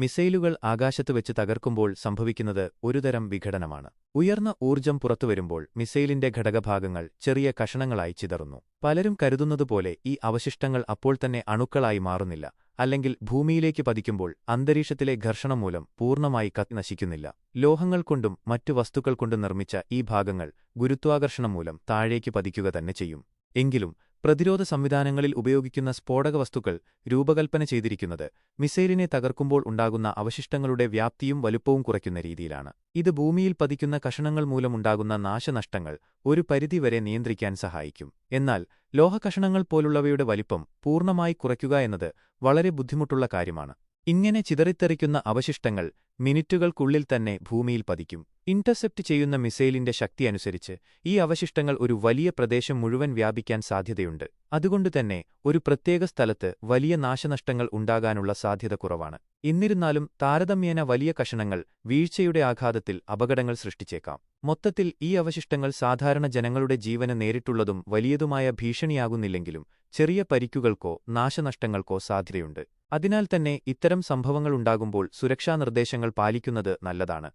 മിസൈലുകൾ ആകാശത്ത് വെച്ച് തകർക്കുമ്പോൾ സംഭവിക്കുന്നത് ഒരുതരം വിഘടനമാണ്. ഉയർന്ന ഊർജം പുറത്തുവരുമ്പോൾ മിസൈലിന്റെ ഘടകഭാഗങ്ങൾ ചെറിയ കഷണങ്ങളായി ചിതറുന്നു. പലരും കരുതുന്നതുപോലെ ഈ അവശിഷ്ടങ്ങൾ അപ്പോൾ തന്നെ അണുക്കളായി മാറുന്നില്ല അല്ലെങ്കിൽ ഭൂമിയിലേക്ക് പതിക്കുമ്പോൾ അന്തരീക്ഷത്തിലെ ഘർഷണം മൂലം പൂർണമായി നശിക്കുന്നില്ല. ലോഹങ്ങൾ കൊണ്ടും മറ്റു വസ്തുക്കൾ കൊണ്ടും നിർമ്മിച്ച ഈ ഭാഗങ്ങൾ ഗുരുത്വാകർഷണം മൂലം താഴേക്ക് പതിക്കുക തന്നെ ചെയ്യും. എങ്കിലും പ്രതിരോധ സംവിധാനങ്ങളിൽ ഉപയോഗിക്കുന്ന സ്ഫോടക വസ്തുക്കൾ രൂപകൽപ്പന ചെയ്തിരിക്കുന്നത് മിസൈലിനെ തകർക്കുമ്പോൾ ഉണ്ടാകുന്ന അവശിഷ്ടങ്ങളുടെ വ്യാപ്തിയും വലുപ്പവും കുറയ്ക്കുന്ന രീതിയിലാണ്. ഇത് ഭൂമിയിൽ പതിക്കുന്ന കഷണങ്ങൾ മൂലമുണ്ടാകുന്ന നാശനഷ്ടങ്ങൾ ഒരു പരിധിവരെ നിയന്ത്രിക്കാൻ സഹായിക്കും. എന്നാൽ ലോഹകഷണങ്ങൾ പോലുള്ളവയുടെ വലിപ്പം പൂർണമായി കുറയ്ക്കുക എന്നത് വളരെ ബുദ്ധിമുട്ടുള്ള കാര്യമാണ്. ഇങ്ങനെ ചിതറിത്തെറിക്കുന്ന അവശിഷ്ടങ്ങൾ മിനിറ്റുകൾക്കുള്ളിൽ തന്നെ ഭൂമിയിൽ പതിക്കും. ഇന്റർസെപ്റ്റ് ചെയ്യുന്ന മിസൈലിന്റെ ശക്തിയനുസരിച്ച് ഈ അവശിഷ്ടങ്ങൾ ഒരു വലിയ പ്രദേശം മുഴുവൻ വ്യാപിക്കാൻ സാധ്യതയുണ്ട്. അതുകൊണ്ടുതന്നെ ഒരു പ്രത്യേക സ്ഥലത്ത് വലിയ നാശനഷ്ടങ്ങൾ ഉണ്ടാകാനുള്ള സാധ്യത കുറവാണ്. എന്നിരുന്നാലും താരതമ്യേന വലിയ കഷണങ്ങൾ വീഴ്ചയുടെ ആഘാതത്തിൽ അപകടങ്ങൾ സൃഷ്ടിച്ചേക്കാം. മൊത്തത്തിൽ ഈ അവശിഷ്ടങ്ങൾ സാധാരണ ജനങ്ങളുടെ ജീവന് നേരിട്ടുള്ളതും വലിയതുമായ ഭീഷണിയാകുന്നില്ലെങ്കിലും ചെറിയ പരിക്കുകൾക്കോ നാശനഷ്ടങ്ങൾക്കോ സാധ്യതയുണ്ട്. അതിനാൽ തന്നെ ഇത്തരം സംഭവങ്ങളുണ്ടാകുമ്പോൾ സുരക്ഷാ നിർദ്ദേശങ്ങൾ പാലിക്കുന്നത് നല്ലതാണ്